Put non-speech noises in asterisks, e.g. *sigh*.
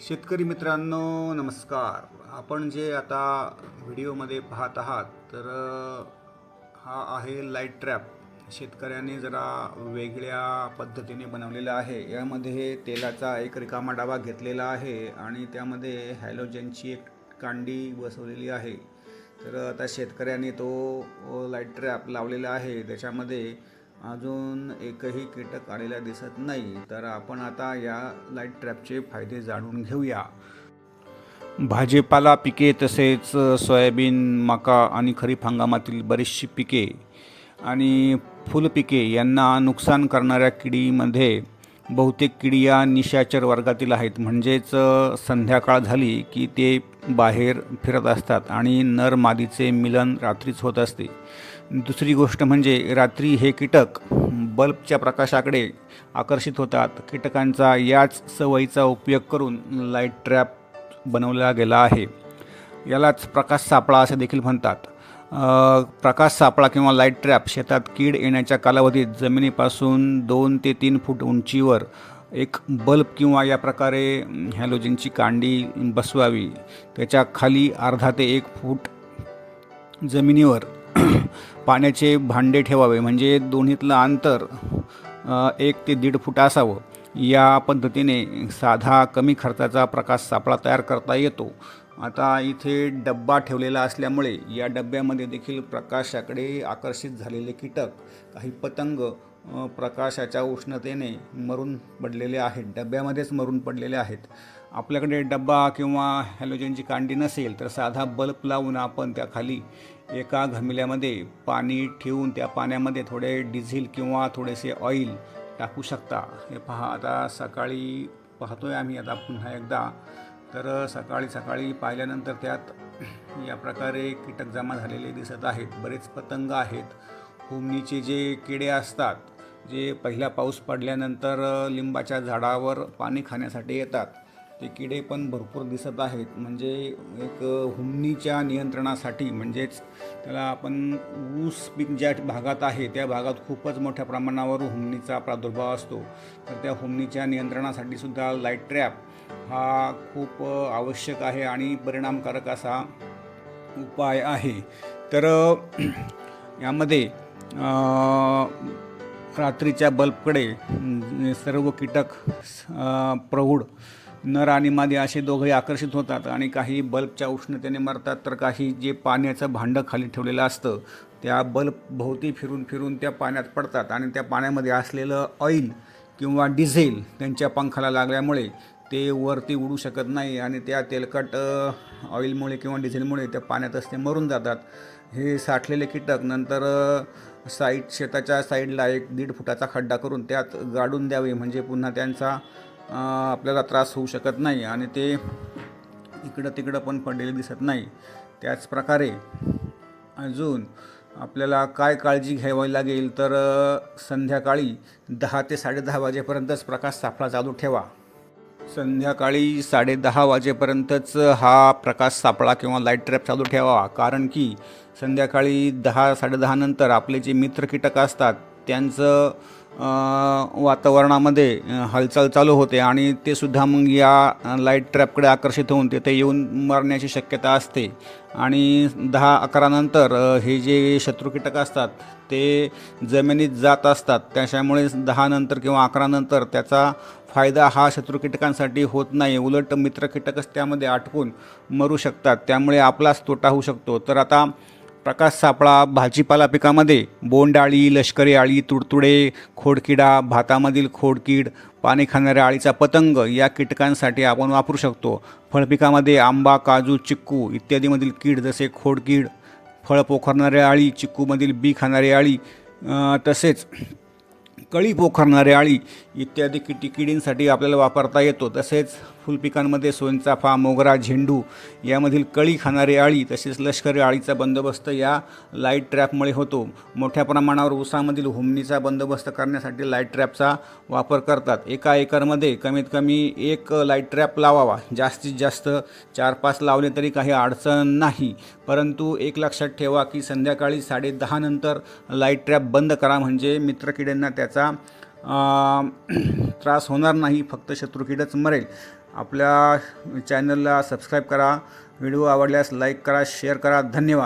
शेतकरी मित्रांनो नमस्कार. आपण जे आता व्हिडिओमध्ये पाहत आहात तर हा आहे लाइट ट्रॅप शेतकऱ्याने जरा वेगळ्या पद्धतीने बनवलेला आहे. यामध्ये तेलाचा एक रिकामा डाबा घेतलेला आहे आणि त्यामध्ये हॅलोजनची एक कांडी बसवलेली आहे. तर आता शेतकऱ्याने तो लाइट ट्रॅप लावलेला आहे. त्याच्यामध्ये अजून एकही कीटक आलेला दिसत नाही तर आपण आता या लाइट ट्रॅपचे फायदे जाणून घेऊया. भाजीपाला पिके तसेच सोयाबीन मका आणि खरीप हंगामातील बरीचशी पिके आणि फुलपिके यांना नुकसान करणाऱ्या किडीमध्ये बहुतेक किडी या निशाचर वर्गातील आहेत. म्हणजेच संध्याकाळ झाली की ते बाहेर फिरत असतात आणि नर मादीचे मिलन रात्रीच होत असते. दुसरी गोष्ट म्हणजे रात्री हे कीटक बल्बच्या प्रकाशाकडे आकर्षित होतात. कीटकांचा याच सवयीचा उपयोग करून लाइट ट्रॅप बनवला गेला आहे. यालाच प्रकाश सापळा असे देखील म्हणतात. प्रकाश सापळा किंवा लाइट ट्रॅप शेतात कीड येण्याच्या कालावधीत जमिनीपासून दोन ते तीन फूट उंचीवर एक बल्ब किंवा या प्रकारे हॅलोजनची कांडी बसवावी. त्याच्याखाली अर्धा ते एक फूट जमिनीवर पाण्याचे भांडे ठेवावे म्हणजे दोन्हीतलं अंतर एक ते दीड फूट असावं. या पद्धतीने साधा कमी खर्चाचा प्रकाश सापळा तयार करता येतो. आता इथे डब्बा ठेवलेला असल्यामुळे या डब्यामध्ये देखील प्रकाशाकडे आकर्षित झालेले कीटक काही पतंग प्रकाशाच्या उष्णतेने मरून पडलेले आहेत. डब्यामध्येच मरून पडलेले आहेत. आपल्याकडे डब्बा किंवा हॅलोजनची कांडी नसेल तर साधा बल्ब लावून आपण त्याखाली एका घमिल्यामध्ये पाणी ठेवून त्या पाण्यामध्ये थोडे डिझेल किंवा थोडेसे ऑइल टाकू शकता. हे पहा आता सकाळी पाहतोय आम्ही आता पुन्हा एकदा. तर सकाळी सकाळी पाहिल्यानंतर त्यात या प्रकारे कीटक जमा झालेले दिसत आहेत. बरेच पतंग आहेत. हुमणीचे जे किडे असतात जे पहिला पाऊस पडल्यानंतर लिंबाच्या झाडावर पाणी खाण्यासाठी येतात. ते किडे पण भरपूर दिसत आहेत. म्हणजे एक हुमणीच्या नियंत्रणासाठी म्हणजेच त्याला आपण ऊस पीक ज्या भागात आहे त्या भागात खूपच मोठ्या प्रमाणावर हुमणीचा प्रादुर्भाव असतो. तर त्या हुमणीच्या नियंत्रणासाठी सुद्धा लाइट ट्रॅप हा खूप आवश्यक आहे आणि परिणामकारक असा उपाय आहे. तर *clears throat* यामध्ये रात्रीच्या बल्बकडे सर्व कीटक प्रौढ नर आणि मादी असे दोघंही आकर्षित होतात आणि काही बल्बच्या उष्णतेने मरतात. तर काही जे पाण्याचं भांडं खाली ठेवलेलं असतं त्या बल्ब भोवती फिरून फिरून त्या पाण्यात पडतात आणि त्या पाण्यामध्ये असलेलं ऑइल किंवा डिझेल त्यांच्या पंखाला लागल्यामुळे ते वरती उडू शकत नाही आणि त्या तेलकट ऑइलमुळे किंवा डिझेलमुळे त्या पाण्यातच ते मरून जातात. हे साठलेले कीटक नंतर साईड शेताच्या साईडला एक दीड फुटाचा खड्डा करून त्यात गाडून द्यावे. म्हणजे पुन्हा त्यांचा आपल्याला त्रास होऊ शकत नाही आणि ते इकडं तिकडं पण पडलेले दिसत नाही. त्याचप्रकारे अजून आपल्याला काय काळजी घ्यावी लागेल तर संध्याकाळी दहा ते साडेदहा वाजेपर्यंतच प्रकाश सापळा चालू ठेवा. संध्याकाळी साडेदहा वाजेपर्यंतच हा प्रकाश सापळा किंवा लाइट ट्रॅप चालू ठेवा. कारण की संध्याकाळी दहा साडेदहा नंतर आपले जे मित्र कीटक असतात त्यांचं वातावरणामध्ये हालचाल चालू होते आणि ते सुद्धा मग या लाइट ट्रॅपकडे आकर्षित होऊन तिथे येऊन मरण्याची शक्यता असते. आणि दहा अकरानंतर हे जे शत्रू कीटक असतात ते जमिनीत जात असतात. त्याच्यामुळे दहानंतर किंवा अकरानंतर त्याचा फायदा हा शत्रू कीटकांसाठी होत नाही. उलट मित्र कीटकच त्यामध्ये अटकून मरू शकतात. त्यामुळे आपलाच तोटा होऊ शकतो. तर आता प्रकाश सापळा भाजीपाला पिकामध्ये बोंडाळी लष्करी आळी तुडतुडे खोडकिडा भातामधील खोडकीड पाणी खाणाऱ्या आळीचा पतंग या कीटकांसाठी आपण वापरू शकतो. फळपिकामध्ये आंबा काजू चिक्कू इत्यादीमधील कीड जसे खोडकीड फळ पोखरणाऱ्या आळी चिक्कूमधील बी खाणारी आळी तसेच कळी पोखरणारी आळी इत्यादी किटी किडींसाठी आपल्याला वापरता येतो. तसेच फुलपिकांमध्ये सोनचाफा मोगरा झेंडू यामधील कळी खाणारी आळी तसेच लष्करी आळीचा बंदोबस्त या लाइट ट्रॅपमुळे होतो. मोठ्या प्रमाणावर ऊसामधील हुमणीचा बंदोबस्त करण्यासाठी लाइट ट्रॅपचा वापर करतात. एका एकरमध्ये कमीत कमी एक लाइट ट्रॅप लावावा. जास्तीत जास्त चार पाच लावले तरी काही अडचण नाही. परंतु एक लक्षात ठेवा की संध्याकाळी साडेदहा नंतर लाइट ट्रॅप बंद करा. म्हणजे मित्रकिड्यांना त्याचा *clears throat* त्रास होणार नाही. फक्त शत्रुकीडच मरेल. आपल्या चॅनलला सबस्क्राईब करा व्हिडिओ आवडल्यास लाईक करा शेअर करा. धन्यवाद.